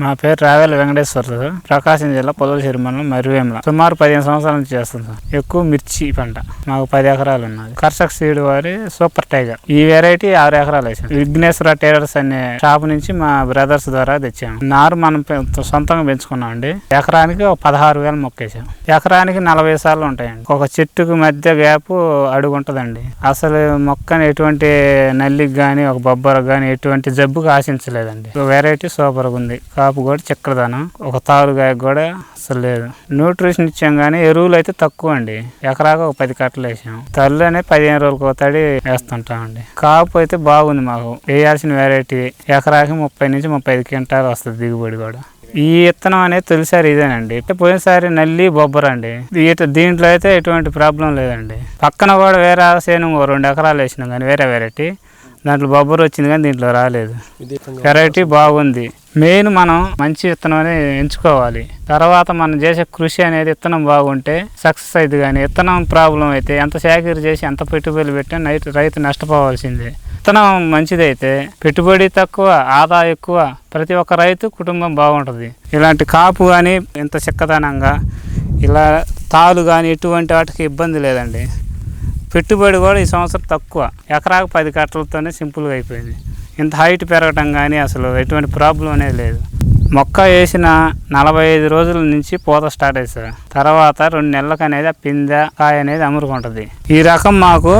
మా పేరు రావేల వెంకటేశ్వరరావు ప్రకాశం జిల్లా పొదలచేరు మండలం మరివేమల. సుమారు పదిహేను సంవత్సరాల నుంచి చేస్తాం సార్. ఎక్కువ మిర్చి పంట. మాకు పది ఎకరాలు ఉన్నది. కర్షక్ సీడ్ వారి సూపర్ టైగర్. ఈ వెరైటీ ఆరు ఎకరాలు వేసాం. విఘ్నేశ్వర టైలర్స్ అనే షాప్ నుంచి మా బ్రదర్స్ ద్వారా తెచ్చాము నారు మనం సొంతంగా పెంచుకున్నాం అండి ఎకరానికి ఒక పదహారు వేలు మొక్కేసాం ఎకరానికి నలభై సార్లు ఉంటాయండి. ఒక చెట్టుకు మధ్య గ్యాప్ అడుగు ఉంటుందండి. అసలు మొక్కని ఎటువంటి నల్లికి కానీ ఒక బొబ్బరకు కానీ ఎటువంటి జబ్బుకు ఆశించలేదండి. వెరైటీ సూపర్గా ఉంది. కాపు కూడా చక్రదానం. ఒక తారుగాయ కూడా అసలు లేదు. న్యూట్రిషన్ ఇచ్చాం కానీ ఎరువులు అయితే తక్కువ అండి. ఎకరాకు ఒక పది కట్టలు వేసాం. తల్లినే పదిహేను రోజులకు కోతాడి వేస్తుంటాం వేస్తుంటామండి. కాపు అయితే బాగుంది మాకు. వేయాల్సిన వెరైటీ ఎకరాకి ముప్పై నుంచి ముప్పై ఐదు క్వింటాలు వస్తుంది దిగుబడి కూడా. ఈ విత్తనం అనేది తొలిసారి ఇదేనండి. అంటే పోయినసారి నల్లి బొబ్బర అండి. దీంట్లో అయితే ఎటువంటి ప్రాబ్లం లేదండి. పక్కన కూడా వేరే సేను రెండు ఎకరాలు వేసినాం కానీ వేరే వెరైటీ దాంట్లో బొబ్బర వచ్చింది కానీ దీంట్లో రాలేదు. వెరైటీ బాగుంది. మెయిన్ మనం మంచి విత్తనం అనేది ఎంచుకోవాలి. తర్వాత మనం చేసే కృషి అనేది విత్తనం బాగుంటే సక్సెస్ అయింది కానీ విత్తనం ప్రాబ్లం అయితే ఎంత సేకరి చేసి ఎంత పెట్టుబడులు పెట్టినా నైట్ రైతు నష్టపోవాల్సిందే. విత్తనం మంచిదైతే పెట్టుబడి తక్కువ ఆదా ఎక్కువ ప్రతి ఒక్క రైతు కుటుంబం బాగుంటుంది. ఇలాంటి కాపు కానీ ఇంత చిక్కదనంగా ఇలా తాలు కానీ ఎటువంటి వాటికి ఇబ్బంది లేదండి. పెట్టుబడి కూడా ఈ సంవత్సరం తక్కువ. ఎకరాకు పది కట్టలతోనే సింపుల్గా అయిపోయింది. ఇంత హైట్ పెరగటం కానీ అసలు ఎటువంటి ప్రాబ్లం అనేది లేదు. మొక్క వేసిన నలభై ఐదు రోజుల నుంచి పూత స్టార్ట్ అవుతుంది తర్వాత రెండు నెలలకు అనేది ఆ పిందె కాయ అనేది అమురుకుంటుంది ఈ రకం మాకు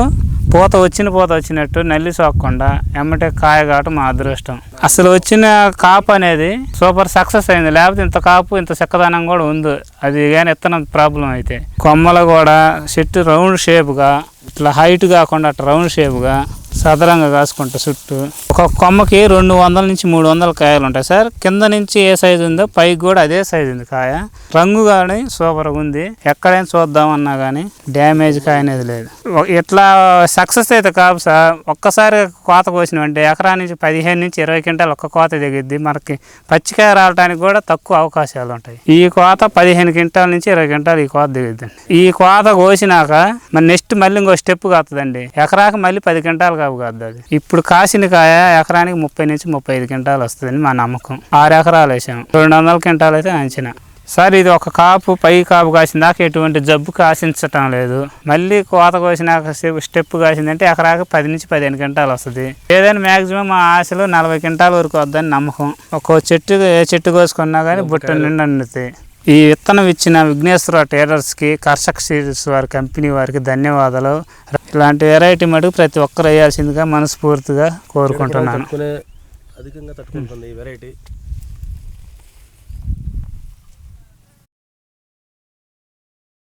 పూత వచ్చిన పూత వచ్చినట్టు నల్లి సోకకుండా ఎమ్మటే కాయ కావటం మా అదృష్టం. అసలు వచ్చిన కాపు అనేది సూపర్ సక్సెస్ అయింది. లేకపోతే ఇంత కాపు ఇంత చక్కదనం కూడా ఉంది. అది కానీ ఇత్తనం ప్రాబ్లం అయితే. కొమ్మలు కూడా చెట్టు రౌండ్ షేప్గా ఇట్లా హైట్ కాకుండా అట్లా రౌండ్ షేప్గా సదరంగా కాసుకుంటా చుట్టూ. ఒక కొమ్మకి రెండు వందల నుంచి మూడు వందల కాయలు ఉంటాయి సార్. కింద నుంచి ఏ సైజు ఉందో పైకి కూడా అదే సైజు ఉంది కాయ. రంగు కానీ సూపర్గా ఉంది. ఎక్కడైనా చూద్దాం అన్నా కానీ డ్యామేజ్ కాయ అనేది లేదు. ఇట్లా సక్సెస్ అయితే కాదు సార్. ఒక్కసారి కోత కోసినామంటే ఎకరా నుంచి పదిహేను నుంచి ఇరవై క్వింటాలు ఒక్క కోత దిగిద్ది. మనకి పచ్చికాయ రావడానికి కూడా తక్కువ అవకాశాలు ఉంటాయి. ఈ కోత పదిహేను క్వింటాల నుంచి ఇరవై క్వింటాలు ఈ కోత దిగుద్దండి. ఈ కోత కోసినాక మరి నెక్స్ట్ మళ్ళీ ఇంకో స్టెప్ కాస్తుందండి ఎకరాకి మళ్ళీ పది క్వింటాలు కావు కాదు అది. ఇప్పుడు కాసిన కాయ ఎకరానికి ముప్పై నుంచి ముప్పై ఐదు క్వింటాలు వస్తుందని మా నమ్మకం. ఆరు ఎకరాలు వేసాం. రెండు వందల క్వింటాలు అయితే అంచనా. సార్ ఇది ఒక కాపు పై కాపు కాసిన దాకా ఎటువంటి జబ్బుకి ఆశించటం లేదు. మళ్ళీ కోత కోసినాక స్టెప్- కాసిందంటే ఎకరాకి పది నుంచి పదిహేను క్వింటాలు వస్తుంది. ఏదైనా మ్యాక్సిమం మా ఆశలో నలభై క్వింటాల వరకు వద్దని నమ్మకం. ఒక్కో చెట్టు ఏ చెట్టు కోసుకున్నా కానీ బుట్ట నిండా నిండుతాయి. ఈ విత్తనం ఇచ్చిన విఘ్నేశ్వర టైలర్స్కి కర్షక్ సీడ్స్ వారి కంపెనీ వారికి ధన్యవాదాలు. ఇలాంటి వెరైటీ మటుకు ప్రతి ఒక్కరు వేయాల్సిందిగా మనస్ఫూర్తిగా కోరుకుంటున్నాను. అధికంగా తట్టుకుంటుంది ఈ వెరైటీ